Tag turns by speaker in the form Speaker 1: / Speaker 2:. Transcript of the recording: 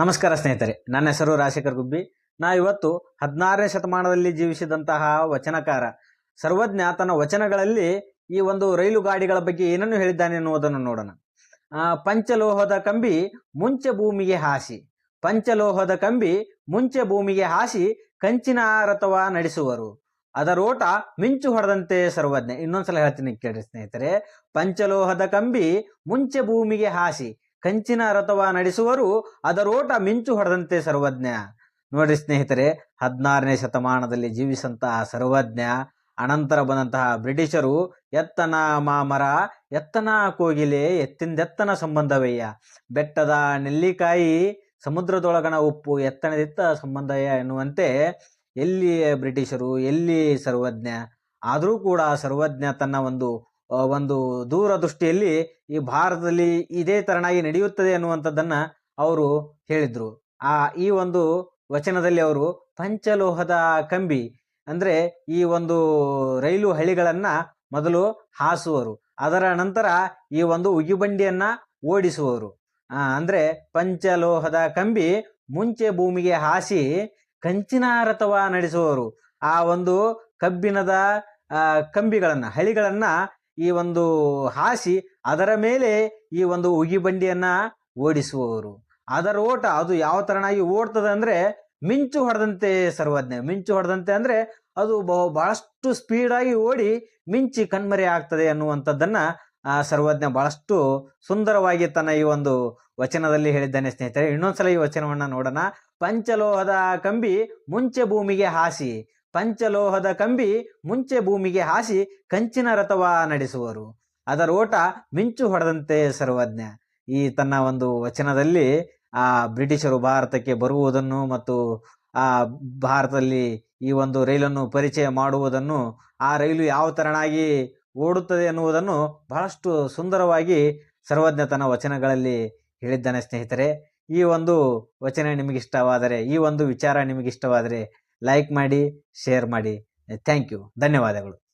Speaker 1: ನಮಸ್ಕಾರ ಸ್ನೇಹಿತರೆ, ನನ್ನ ಹೆಸರು ರಾಜಶೇಖರ್ ಗುಬ್ಬಿ. ನಾ ಇವತ್ತು ಹದಿನಾರನೇ ಶತಮಾನದಲ್ಲಿ ಜೀವಿಸಿದಂತಹ ವಚನಕಾರ ಸರ್ವಜ್ಞ ತನ್ನ ವಚನಗಳಲ್ಲಿ ಈ ಒಂದು ರೈಲು ಗಾಡಿಗಳ ಬಗ್ಗೆ ಏನನ್ನು ಹೇಳಿದ್ದಾನೆ ಎನ್ನುವುದನ್ನು ನೋಡೋಣ. ಪಂಚಲೋಹದ ಕಂಬಿ ಮುಂಚೆ ಭೂಮಿಗೆ ಹಾಸಿ, ಪಂಚಲೋಹದ ಕಂಬಿ ಮುಂಚೆ ಭೂಮಿಗೆ ಹಾಸಿ ಕಂಚಿನ ರಥವ ನಡೆಸುವರು. ಅದರೋಟ ಮಿಂಚು ಹೊಡೆದಂತೆ ಸರ್ವಜ್ಞ. ಇನ್ನೊಂದ್ಸಲ ಹೇಳ್ತೀನಿ ಕೇಳಿ ಸ್ನೇಹಿತರೆ, ಪಂಚಲೋಹದ ಕಂಬಿ ಮುಂಚೆ ಭೂಮಿಗೆ ಹಾಸಿ ಕಂಚಿನ ರಥವ ನಡೆಸುವರು, ಅದರೋಟ ಮಿಂಚು ಹೊಡೆದಂತೆ ಸರ್ವಜ್ಞ. ನೋಡ್ರಿ ಸ್ನೇಹಿತರೆ, ಹದಿನಾರನೇ ಶತಮಾನದಲ್ಲಿ ಜೀವಿಸಂತಹ ಸರ್ವಜ್ಞ, ಅನಂತರ ಬಂದಂತಹ ಬ್ರಿಟಿಷರು, ಎತ್ತನ ಮಾಮರ, ಎತ್ತನ ಕೋಗಿಲೆ, ಎತ್ತಿಂದೆತ್ತನ ಸಂಬಂಧವಯ್ಯ. ಬೆಟ್ಟದ ನೆಲ್ಲಿಕಾಯಿ, ಸಮುದ್ರದೊಳಗಣ ಉಪ್ಪು, ಎತ್ತನದಿತ್ತ ಸಂಬಂಧಯ್ಯ ಎನ್ನುವಂತೆ ಎಲ್ಲಿ ಬ್ರಿಟಿಷರು, ಎಲ್ಲಿ ಸರ್ವಜ್ಞ. ಆದರೂ ಕೂಡ ಸರ್ವಜ್ಞ ತನ್ನ ಒಂದು ಒಂದು ದೂರದೃಷ್ಟಿಯಲ್ಲಿ ಈ ಭಾರತದಲ್ಲಿ ಇದೇ ತರನಾಗಿ ನಡೆಯುತ್ತದೆ ಅನ್ನುವಂಥದ್ದನ್ನ ಅವರು ಹೇಳಿದ್ರು. ಆ, ಈ ಒಂದು ವಚನದಲ್ಲಿ ಅವರು ಪಂಚಲೋಹದ ಕಂಬಿ, ಅಂದ್ರೆ ಈ ಒಂದು ರೈಲು ಹಳಿಗಳನ್ನ ಮೊದಲು ಹಾಸುವರು, ಅದರ ನಂತರ ಈ ಒಂದು ಉಗಿಬಂಡಿಯನ್ನ ಓಡಿಸುವರು ಅಂದ್ರೆ ಪಂಚಲೋಹದ ಕಂಬಿ ಮುಂಚೆ ಭೂಮಿಗೆ ಹಾಸಿ ಕಂಚಿನ ರಥವ ನಡೆಸುವವರು. ಆ ಒಂದು ಕಬ್ಬಿಣದ ಕಂಬಿಗಳನ್ನ, ಹಳಿಗಳನ್ನ ಈ ಒಂದು ಹಾಸಿ ಅದರ ಮೇಲೆ ಈ ಒಂದು ಉಗಿಬಂಡಿಯನ್ನ ಓಡಿಸುವವರು. ಅದರ ಓಟ ಅದು ಯಾವ ತರನಾಗಿ ಓಡ್ತದೆ ಅಂದ್ರೆ ಮಿಂಚು ಹೊಡೆದಂತೆ ಸರ್ವಜ್ಞ. ಮಿಂಚು ಹೊಡೆದಂತೆ ಅಂದ್ರೆ ಅದು ಬಹಳಷ್ಟು ಆಗಿ ಓಡಿ ಮಿಂಚಿ ಕಣ್ಮರೆ ಆಗ್ತದೆ ಅನ್ನುವಂಥದ್ದನ್ನ, ಆ, ಸರ್ವಜ್ಞ ಬಹಳಷ್ಟು ಸುಂದರವಾಗಿ ತನ್ನ ಈ ಒಂದು ವಚನದಲ್ಲಿ ಹೇಳಿದ್ದಾನೆ ಸ್ನೇಹಿತರೆ. ಇನ್ನೊಂದ್ಸಲ ಈ ವಚನವನ್ನ ನೋಡೋಣ. ಪಂಚಲೋಹದ ಕಂಬಿ ಮುಂಚೆ ಭೂಮಿಗೆ ಹಾಸಿ. ಪಂಚಲೋಹದ ಕಂಬಿ ಮುಂಚೆ ಭೂಮಿಗೆ ಹಾಸಿ ಕಂಚಿನ ರಥವ ನಡೆಸುವರು. ಅದರ ಓಟ ಮಿಂಚು ಹೊಡೆದಂತೆ ಸರ್ವಜ್ಞ. ಈ ತನ್ನ ಒಂದು ವಚನದಲ್ಲಿ ಆ ಬ್ರಿಟಿಷರು ಭಾರತಕ್ಕೆ ಬರುವುದನ್ನು ಮತ್ತು ಆ ಭಾರತದಲ್ಲಿ ಈ ಒಂದು ರೈಲನ್ನು ಪರಿಚಯ ಮಾಡುವುದನ್ನು, ಆ ರೈಲು ಯಾವ ತರನಾಗಿ ಓಡುತ್ತದೆ ಎನ್ನುವುದನ್ನು ಬಹಳಷ್ಟು ಸುಂದರವಾಗಿ ಸರ್ವಜ್ಞ ತನ್ನ ವಚನಗಳಲ್ಲಿ ಹೇಳಿದ್ದಾನೆ ಸ್ನೇಹಿತರೆ. ಈ ಒಂದು ವಚನ ನಿಮಗಿಷ್ಟವಾದರೆ, ಈ ಒಂದು ವಿಚಾರ ನಿಮಗೆ ಇಷ್ಟವಾದರೆ ಲೈಕ್ ಮಾಡಿ ಶೇರ್ ಮಾಡಿ. ಥ್ಯಾಂಕ್ ಯು ಧನ್ಯವಾದಗಳು.